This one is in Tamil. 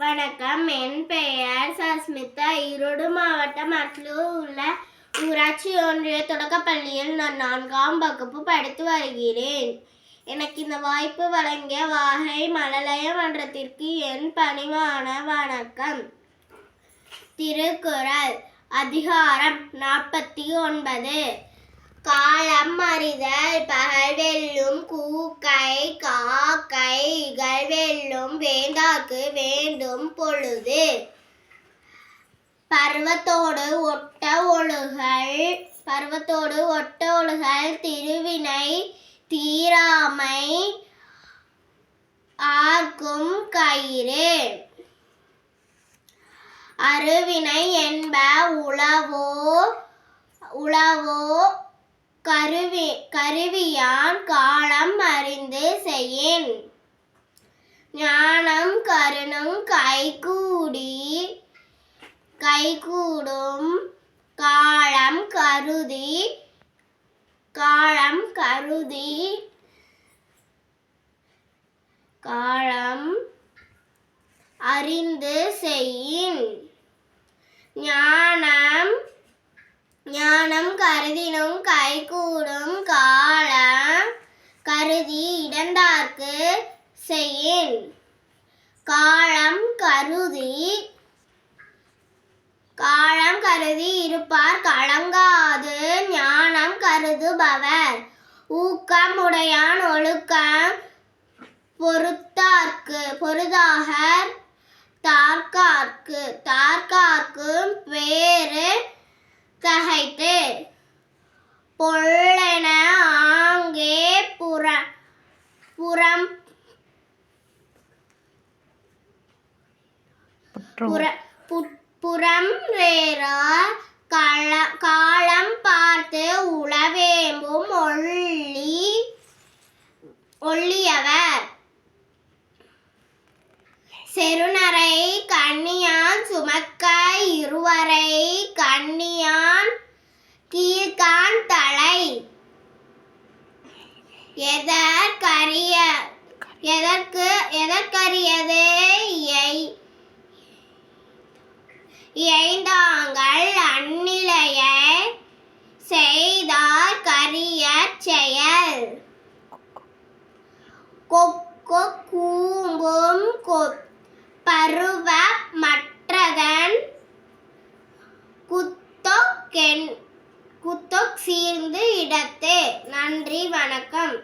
வணக்கம். என் பெயர் சஸ்மிதா. ஈரோடு மாவட்டம் அட்லூர் உள்ள ஊராட்சி ஒன்றிய தொடக்கப்பள்ளியில் நான் நான்காம் வகுப்பு படித்து வருகிறேன். எனக்கு இந்த வாய்ப்பு வழங்கிய வாகை மழலைய மன்றத்திற்கு என் பணிவான வணக்கம். திருக்குறள் அதிகாரம் நாற்பத்தி ஒன்பது. காலம் அறிதல் பகல் வெல்லும் கூக்கை காக்கை வெல்லும் வேந்தாக்கு வேண்டும் பொழுது. பருவத்தோடு ஒட்ட ஒழுகல் பருவத்தோடு ஒட்ட ஒழுகல் திருவினை தீராமை ஆர்க்கும் கயிறு. அருவினை என்ப உளவோ உளவோ கருவி கருவியான் காலம் அறிந்து செய்யின். ஞானம் கருணும் கைகூடி கைகூடும் காலம் கருதி காலம் கருதி காலம் அறிந்து செய்யின். ஞானம் ஞானம் கருதினும் கைகூ காலம் கருதி இடந்தார்க்கு செயல் காலம் கருதி காலம் கருதி இருப்பார். கலங்காது ஞானம் கருதுபவர். ஊக்கம் உடையான் ஒழுக்கம் பொறுத்தார்க்கு பொருதாக தார்க்கார்க்கு தார்க்கார்க்கு வேறு புறம் வேறா கள காலம் பார்த்து உளவேம்பும் ஒள்ளி ஒள்ளியவர் செருநரை கண்ணியான் சுமக்க இருவரை கண்ணியான் கீழ்கான் தலை. எதற்கரிய எதற்கு எதற்கரியது இயைந்தாங்கள் அந்நிலைய செய்தார் கரிய செயல். கொக்கோ கூம்பும் கொ- பருவ மற்றதன் குத்தொக்கென் குத்தொக் சீர்ந்து இடத்து. நன்றி வணக்கம்.